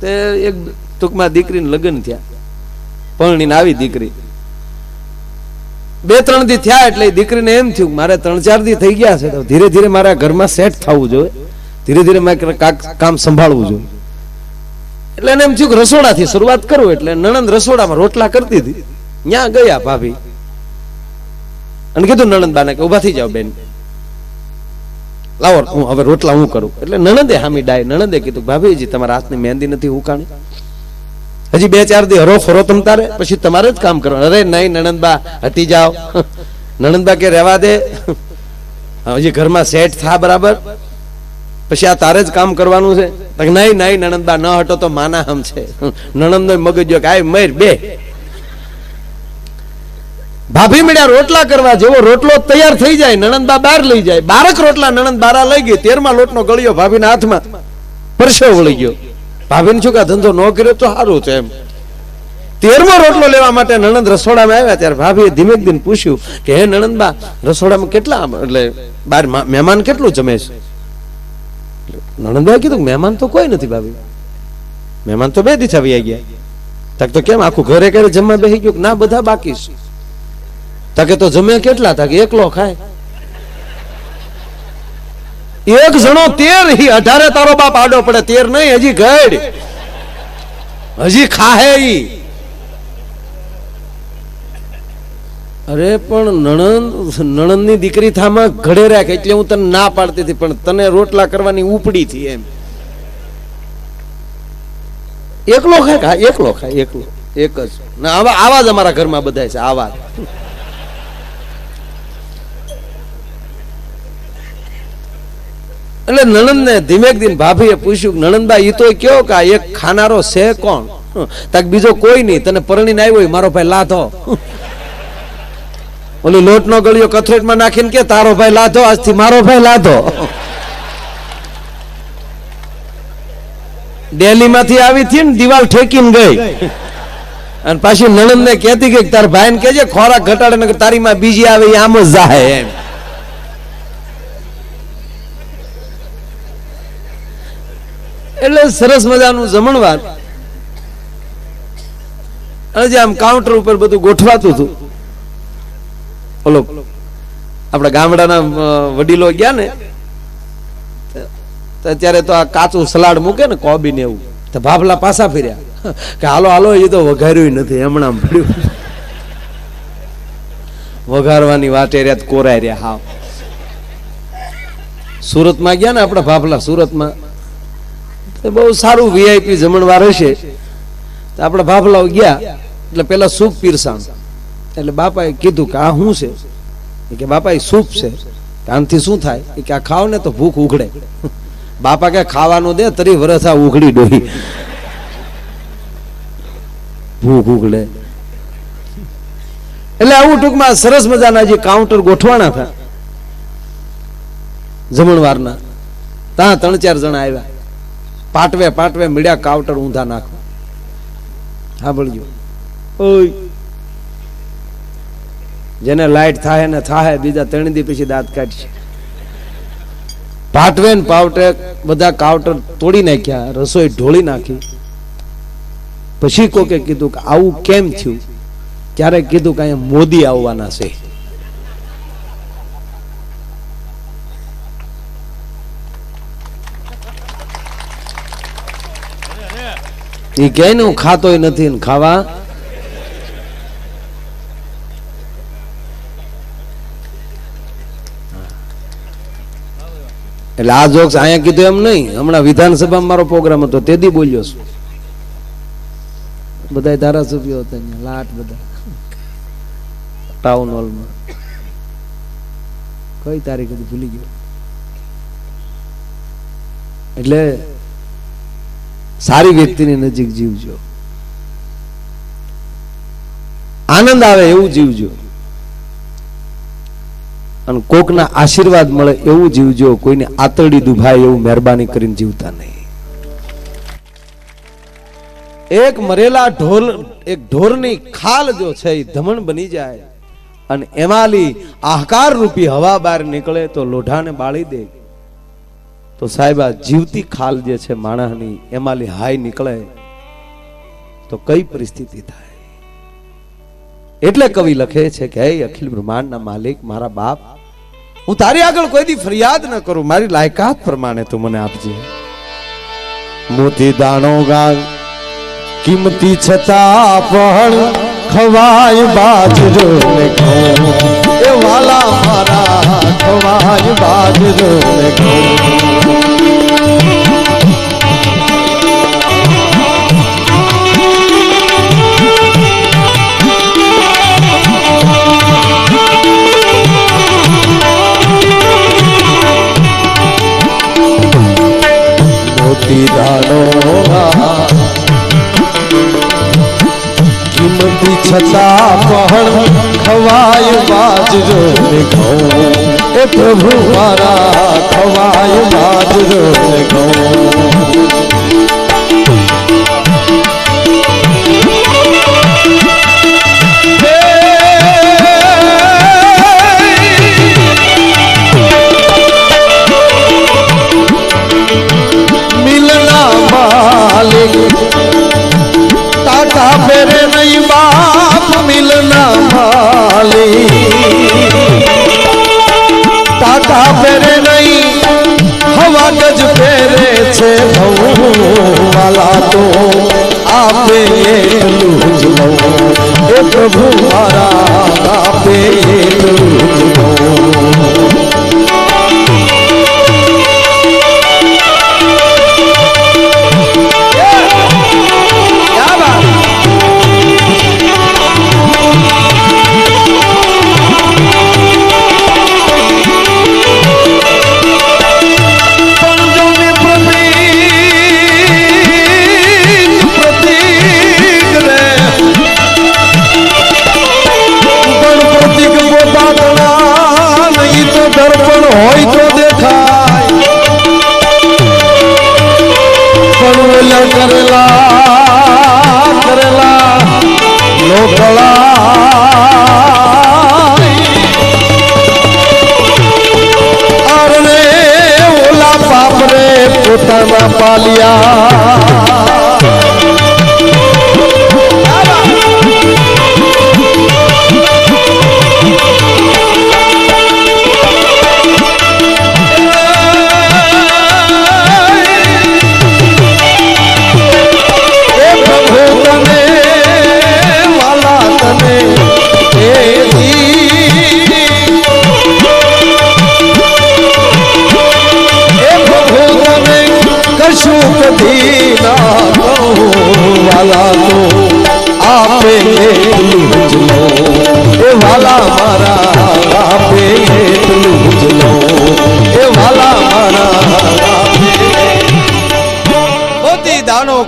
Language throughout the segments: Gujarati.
તે એક ટૂંકમાં દીકરીને લગ્ન થયા. પરણીને આવી દીકરી. બે, ત્રણ દી થયા એટલે દીકરીને એમ થયું મારે ત્રણ, ચાર દી થઈ ગયા છે ધીરે ધીરે મારા ઘરમાં સેટ થવું જોઈએ. ધીરે ધીરે મારે કામ સંભાળવું જોઈએ. એટલે એને એમ થયું કે રસોડાથી શરૂઆત કરું એટલે નણંદ રસોડામાં રોટલા કરતી હતી ત્યાં ગયા ભાભી. અને કીધું નણંદબાને કે ઊભા થઈ જાઓ બેન. લાવો, હું હવે રોટલા હું કરું. એટલે નણંદે હામી ડાય, નણંદે કીધું, ભાભીજી, તમારા હાથની મહેંદી નથી ઉકાણી હજી બે ચાર દી હરો ફરો તમ તારે, પછી તમારે જ કામ કરવાનું. અરે નહીં, નણંદબા, હટી જાઓ. નણંદબા કે રહેવા દે. હજી ઘરમાં સેટ થા બરાબર. પછી આ તારે જ કામ કરવાનું છે. નહીં નહીં, નણંદબા, ન હટો તો માના હમ છે. નણંદ મગજ કે, આય, મર, બે. ભાભી મળ્યા રોટલા કરવા જેવો રોટલો તૈયાર થઈ જાય, નણંદબા બહાર લઈ જાય. બારક રોટલા નણંદ બારા લઈ ગઈ, તેરમાં લોટનો ગળ્યો ભાભીના હાથમાં પરસેવો વળી ગયો. ભાભીને શું કે ધંધો ન કર્યો તો સારું છે એમ. તેરમો રોટલો લેવા માટે નણંદ રસોડામાં આવ્યા, ત્યારે ભાભીએ ધીમે ધીમે પૂછ્યું કે, હે નણંદબા, રસોડામાં કેટલા એટલે બાર મહેમાન કેટલું જમે છે? નણંદબાએ કીધું, મહેમાન તો કોઈ નથી ભાભી. મહેમાન તો બે દિવસ આવી ગયા. તક તો કેમ આખું ઘરે ઘરે જમવા બેસી ગયું ના, બધા બાકી છે. તકે તો જમે કેટલા તકે? એકલો ખાય. એક જણો તેર હી. અઢારે તારો બાપ આડો પડે. તેર નહીં, હજી ગઢ હજી ખાહે ઈ. અરે, પણ નણંદ, નણંદની દીકરી થામાં ઘડે રાખ. એટલે હું તને ના પાડતી હતી, પણ તને રોટલા કરવાની ઉપડી થી એમ. એકલો ખાય? એકલો ખાય, એકલો. એક જ. ના, આવા આવા જ અમારા ઘરમાં બધા છે, આવા એટલે નણંદ ને ધીમે ધીમે ભાભીએ પૂછ્યું નણંદબા, ઈ તો કયો કે એક ખાનારો છે કોણ? તાક બીજો કોઈ નહીં. તને પરણીને આવ્યો મારો ભાઈ લાધો. ઓલી લોટનો ગળિયો કથરેટમાં નાખીને કે, તારો ભાઈ લાધો, આજથી મારો ભાઈ લાધો. દિલ્હી માંથી આવી હતી ને દિવાલ ઠેકીને ગઈ. અને પાછી નણંદ ને કહેતી કે, તાર ભાઈ ને કેજે ખોરાક ઘટાડે તારી માં બીજી આવે આમ જ જાય એમ. એટલે સરસ મજાનું જમણવાર. અને જે આમ કાઉન્ટર ઉપર બધું ગોઠવાતું હતું. ઓલો, આપણા ગામડાના વડીલો ગયા ને અત્યારે તો આ કાચું સલાડ મૂકે ને કોબી ને એવું. તો ભાભલા પાછા ફેર્યા. કે હાલો હાલો, એ તો વઘાર્યું નથી, હમણાં પડ્યું. વઘારવાની વાટે રહ્યા કોરાય રહ્યા હા સુરતમાં ગયા ને આપણા ભાભલા, સુરતમાં. તો બહુ સારું વીઆઈપી જમણવાર હશે. તો આપણા ભાભલાઓ ગયા. એટલે પેલા સૂપ પીરસાણ. એટલે બાપાએ કીધું કે આ શું છે? કે બાપા એ સૂપ છે. કાનથી શું થાય? કે આ ખાવ ને તો ભૂખ ઉઘડે. બાપા કે ખાવાનું દે, તરી વરસ આ ઉઘડી ડોહી. ભૂખ ઉઘડે. એટલે આવું ટૂંકમાં સરસ મજાના જે કાઉન્ટર ગોઠવાના હતા જમણવારના. ત્યાં ત્રણ ચાર જણા આવ્યા. પાટવે પાટવે મળ્યા કાવટર ઊંધા નાખવા સાંભળજો ઓય. જેને લાઈટ થાય ને થાય બીજા ત્રણ દી પછી દાંત કાઢશે. પાટવે ને પાવટે બધા કાવટર તોડી નાખ્યા, રસોઈ ઢોળી નાખી. પછી કોકે કીધું કે આવું કેમ થયું? ત્યારે કીધું કે અહીંયા મોદી આવવાના છે. એ કહે હું ખાતોય નથી ખાવા. એટલે આ જોક્સ અહીંયા કીધું એમ નહીં. હમણાં વિધાનસભામાં મારો પ્રોગ્રામ હતો, તે દી બોલ્યો છું. બધા ધારાસભ્યો હતા અહીંયા, લાટ બધા. ટાઉન હોલમાં કઈ તારીખ હતી? ભૂલી ગયો. એટલે સારી વ્યક્તિની નજીક જીવજો. આનંદ આવે એવું જીવજો. અને કોકના આશીર્વાદ મળે એવું જીવજો, કોઈને આતરડી દુભાય એવું મહેરબાની કરીને જીવતા નહીં. એક મરેલા ઢોર એક ઢોરની ખાલ જો છે એ ધમણ બની જાય. અને એમાંલી આહકાર રૂપી હવા બહાર નીકળે તો લોઢાને બાળી દે. તો સાહેબ, આ જીવતી ખાલ જે છે માણસની એમાંથી હાય નીકળે, તો કઈ પરિસ્થિતિ થાય? એટલે કવિ લખે છે કે, હે અખિલ બ્રહ્માંડના માલિક, મારા બાપ, હું તારી આગળ કોઈ દી ફરિયાદ ન કરું. મારી લાયકાત પ્રમાણે તું મને આપજે. મોતી દાણો ગાળ, કિંમતી છતાં પણ ખવાય બાજરો ને ઘઉં. એ વાલા મારા, ખવાય બાજરો ને ઘઉં. છતાં પણ ખવાય બાજરો ને ઘઉં એ પ્રભુ મારા ખવાય બાજરો ને ઘઉં આપે એટલું લોકળા અરે ઓલા બાપરે પોતાના પાલિયા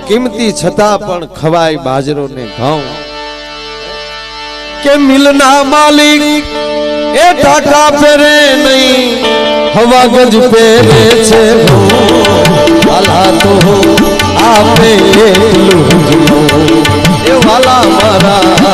કિંમતી છતાં પણ ખવાય બાજરો ને ઘઉં. કે મિલના માલિક એ ટાટા પહેરે નહીં, હવા ગજ પહેરે છે. આપે વાલા